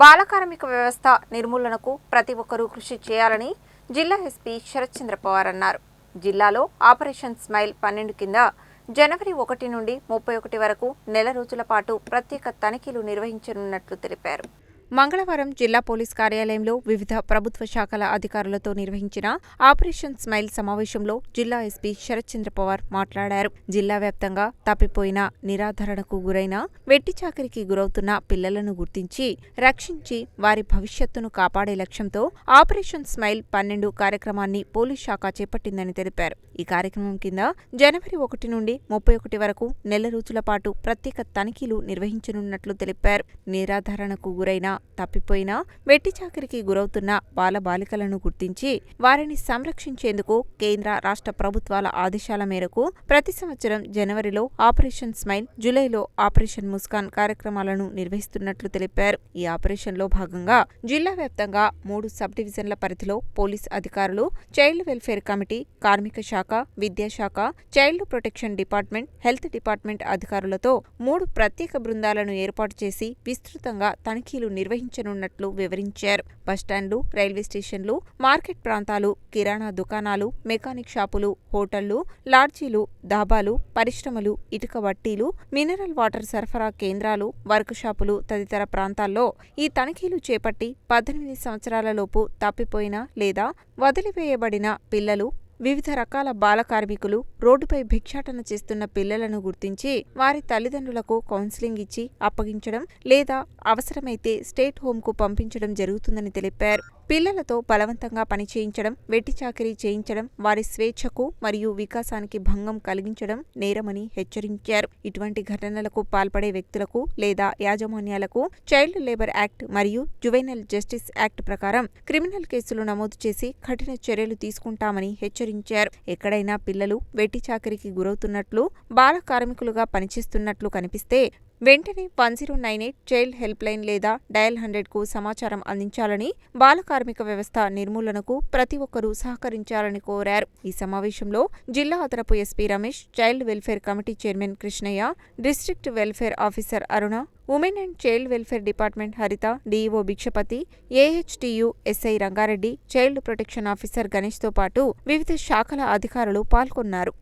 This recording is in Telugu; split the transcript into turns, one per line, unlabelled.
బాలకార్మిక వ్యవస్థ నిర్మూలనకు ప్రతి ఒక్కరూ కృషి చేయాలని జిల్లా ఎస్పీ శరత్చంద్ర పవార్ అన్నారు. జిల్లాలో ఆపరేషన్ స్మైల్ పన్నెండు కింద జనవరి ఒకటి నుండి ముప్పై ఒకటి వరకు నెల రోజుల పాటు ప్రత్యేక తనిఖీలు నిర్వహించనున్నట్లు తెలిపారు. మంగళవారం జిల్లా పోలీస్ కార్యాలయంలో వివిధ ప్రభుత్వ శాఖల అధికారులతో నిర్వహించిన ఆపరేషన్ స్మైల్ సమావేశంలో జిల్లా ఎస్పీ శరత్చంద్ర పవార్ మాట్లాడారు. జిల్లా వ్యాప్తంగా తప్పిపోయిన నిరాధరణకు గురైన వెట్టి చాకరికి గురవుతున్న పిల్లలను గుర్తించి రక్షించి వారి భవిష్యత్తును కాపాడే లక్ష్యంతో ఆపరేషన్ స్మైల్ పన్నెండు కార్యక్రమాన్ని పోలీస్ శాఖ చేపట్టిందని తెలిపారు. ఈ కార్యక్రమం కింద జనవరి ఒకటి నుండి ముప్పై ఒకటి వరకు నెల రోజుల పాటు ప్రత్యేక తనిఖీలు నిర్వహించనున్నట్లు తెలిపారు. నిరాధరణకు గురైన తప్పిపోయిన వెట్టి చాకరికి గురవుతున్న బాలబాలికలను గుర్తించి వారిని సంరక్షించేందుకు కేంద్ర రాష్ట్ర ప్రభుత్వాల ఆదేశాల మేరకు ప్రతి సంవత్సరం జనవరిలో ఆపరేషన్ స్మైల్ జూలైలో ఆపరేషన్ ముస్కాన్ కార్యక్రమాలను నిర్వహిస్తున్నట్లు తెలిపారు. ఈ ఆపరేషన్లో భాగంగా జిల్లా వ్యాప్తంగా మూడు సబ్ డివిజన్ల పరిధిలో పోలీస్ అధికారులు చైల్డ్ వెల్ఫేర్ కమిటీ కార్మిక శాఖ విద్యాశాఖ child protection department health department అధికారులతో మూడు ప్రత్యేక బృందాలను ఏర్పాటు చేసి విస్తృతంగా తనిఖీలు నిర్వహించనున్నట్లు వివరించారు. బస్టాండ్లు రైల్వే స్టేషన్లు మార్కెట్ ప్రాంతాలు కిరాణా దుకాణాలు మెకానిక్ షాపులు హోటళ్ళు లాడ్జీలు దాబాలు పరిశ్రమలు ఇటుక వట్టీలు మినరల్ వాటర్ సరఫరా కేంద్రాలు వర్క్ షాపులు తదితర ప్రాంతాల్లో ఈ తనిఖీలు చేపట్టి పద్దెనిమిది సంవత్సరాలలోపు తప్పిపోయిన లేదా వదిలివేయబడిన పిల్లలు వివిధ రకాల బాల కార్మికులు రోడ్డుపై భిక్షాటన చేస్తున్న పిల్లలను గుర్తించి వారి తల్లిదండ్రులకు కౌన్సిలింగ్ ఇచ్చి అప్పగించడం లేదా అవసరమైతే స్టేట్ హోంకు పంపించడం జరుగుతుందని తెలిపారు. పిల్లలతో బలవంతంగా పని చేయించడం వెట్టి చాకరీ చేయించడం వారి స్వేచ్ఛకు మరియు వికాసానికి భంగం కలిగించడం నేరమని హెచ్చరించారు. ఇటువంటి ఘటనలకు పాల్పడే వ్యక్తులకు లేదా యాజమాన్యాలకు చైల్డ్ లేబర్ యాక్ట్ మరియు జువైనల్ జస్టిస్ యాక్ట్ ప్రకారం క్రిమినల్ కేసులు నమోదు చేసి కఠిన చర్యలు తీసుకుంటామని హెచ్చరించారు. ఎక్కడైనా పిల్లలు వెట్టి చాకరీకి గురవుతున్నట్లు బాల కార్మికులుగా పనిచేస్తున్నట్లు కనిపిస్తే వెంటనే one zero nine eight child help line లేదా డయల్ హండ్రెడ్కు సమాచారం అందించాలని బాల కార్మిక వ్యవస్థ నిర్మూలనకు ప్రతి ఒక్కరూ సహకరించాలని కోరారు. ఈ సమావేశంలో జిల్లా అదనపు SP Ramesh child welfare committee chairman Krishnaiah district welfare officer Aruna women and child welfare department Haritha DEO Bhikshapathi AHTU SI Rangareddy child protection officer గణేష్తో పాటు వివిధ శాఖల అధికారులు పాల్గొన్నారు.